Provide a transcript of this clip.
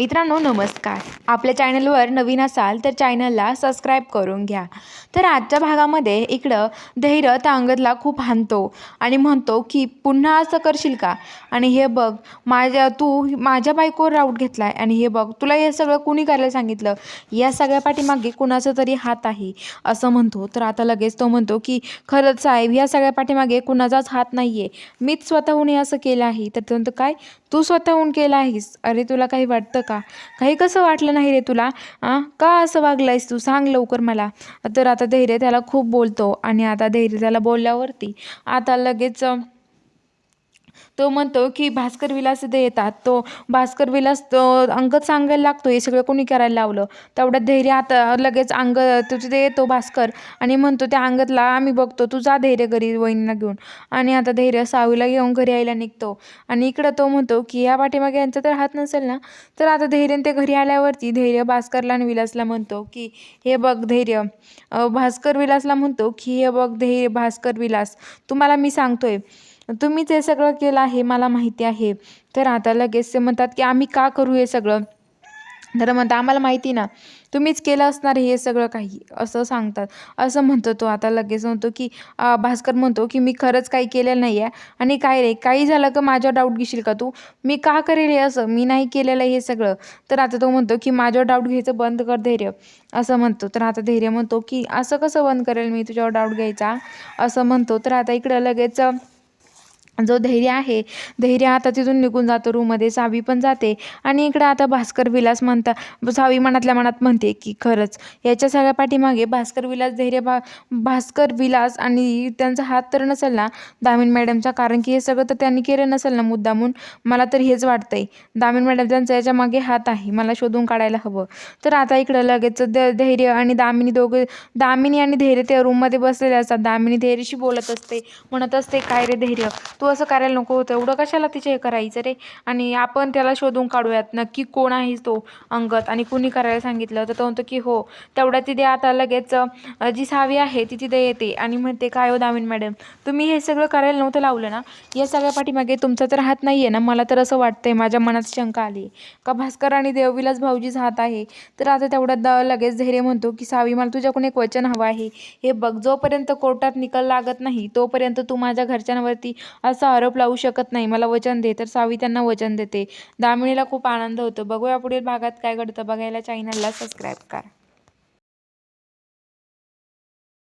मित्रांनो नमस्कार. आपल्या चॅनलवर नवीन असाल तर चॅनलला सबस्क्राईब करून घ्या. तर आजच्या भागामध्ये इकडं धैर्य त्या खूप हाणतो आणि म्हणतो की पुन्हा असं करशील का? आणि हे बघ माझ्या तू माझ्या बायकोवर राऊट घेतला आहे आणि हे बघ तुला हे सगळं कुणी करायला सांगितलं? या सगळ्या पाठीमागे कुणाचा तरी हात आहे असं म्हणतो. तर आता लगेच तो म्हणतो की खरंच साहेब या सगळ्या पाठीमागे कुणाचाच हात नाही आहे मीच स्वतःहून हे असं केलं आहे. तर तो काय? तू स्वतःहून केला आहेस. अरे तुला काही वाटतं का? काही कसं वाटलं नाही रे तुला? आ? का असं वागलायस तू? सांग लवकर मला. तर आता धैर्य त्याला खूप बोलतो आणि आता धैर्य त्याला बोलल्यावरती आता लगेच तो म्हणतो की भास्कर विलास इथे येतात. तो भास्कर विलास तो सांगायला लागतो हे सगळं कोणी करायला लावलं. तेवढ्या धैर्य आता लगेच अंग तिथे येतो भास्कर आणि म्हणतो त्या अंगतला आम्ही बघतो तू जा धैर्य घरी वहिनीला घेऊन. आणि आता धैर्य सावीला घेऊन घरी यायला निघतो. आणि इकडं तो म्हणतो की ह्या पाठीमागे यांचा तर हात नसेल ना? तर आता धैर्य ते घरी आल्यावरती धैर्य भास्करला आणि विलासला म्हणतो की हे बघ धैर्य. भास्कर विलासला म्हणतो की हे बघ धैर्य भास्कर विलास तुम्हाला मी सांगतोय तुम्ही ते सगळं केलं आहे मला माहिती आहे. तर आता लगेच ते म्हणतात की आम्ही का करू हे सगळं? तर म्हणतात आम्हाला माहिती ना तुम्हीच केलं असणार हे सगळं काही असं सांगतात. असं म्हणतो तो आता लगेच म्हणतो की भास्कर म्हणतो की मी खरंच काही केलेलं नाही आहे आणि काय रे काही झालं का? माझ्यावर डाऊट घेशील का तू? मी का करेल हे असं? मी नाही केलेलं हे सगळं. तर आता तो म्हणतो की माझ्यावर डाऊट घ्यायचं बंद कर धैर्य. असं म्हणतो. तर आता धैर्य म्हणतो की असं कसं बंद करेल मी तुझ्यावर डाऊट घ्यायचा? असं म्हणतो. तर आता इकडं लगेच जो धैर्य आहे धैर्य आता तिथून निघून जातो रूममध्ये सावी पण जाते. आणि इकडं आता भास्कर विलास म्हणता सावी मनातल्या मनात म्हणते की खरंच याच्या सगळ्या पाठीमागे भास्कर विलास धैर्य भा भास्कर विलास आणि त्यांचा हात तर नसेल ना दामिन मॅडमचा? कारण की हे सगळं तर त्यांनी केलं नसेल ना मुद्दामून. मला तर हेच वाटतंय दामिन मॅडम त्यांचा याच्या मागे हात आहे मला शोधून काढायला हवं. तर आता इकडं लगेच द धैर्य आणि दामिनी दोघे दामिनी आणि धैर्य त्या रूममध्ये बसलेले असतात. दामिनी धैर्यशी बोलत असते म्हणत असते काय रे धैर्य? तू असं करायला नको होतं एवढं कशाला तिचे हे करायचं रे? आणि आपण त्याला शोधून काढूयात नक्की कोण आहे तो अंगत आणि कुणी करायला सांगितलं? तर तो म्हणतो की हो तेवढ्या तिथे आता लगेच जी सावी आहे ती तिथे येते. आणि म्हणते काय हो दामिन मॅडम तुम्ही हे सगळं करायला नव्हतं लावलं ना? या सगळ्या पाठीमागे तुमचा तर हात नाही आहे ना? मला तर असं वाटतंय माझ्या मनात शंका आली का भास्कर आणि देवविलास भाऊजीच हात आहे? तर आता तेवढ्यात द- लगेच धैर्य म्हणतो की सावी मला तुझ्याकडून एक वचन हवं आहे. हे बघ जोपर्यंत कोर्टात निकाल लागत नाही तोपर्यंत तू माझ्या घरच्यांवरती असा आरोप लावू शकत नाही. मला वचन दे. तर सावी त्यांना वचन देते. दामिनीला खूप आनंद होतो. बघूया पुढील भागात काय घडतं. बघायला चॅनलला सबस्क्राईब करा.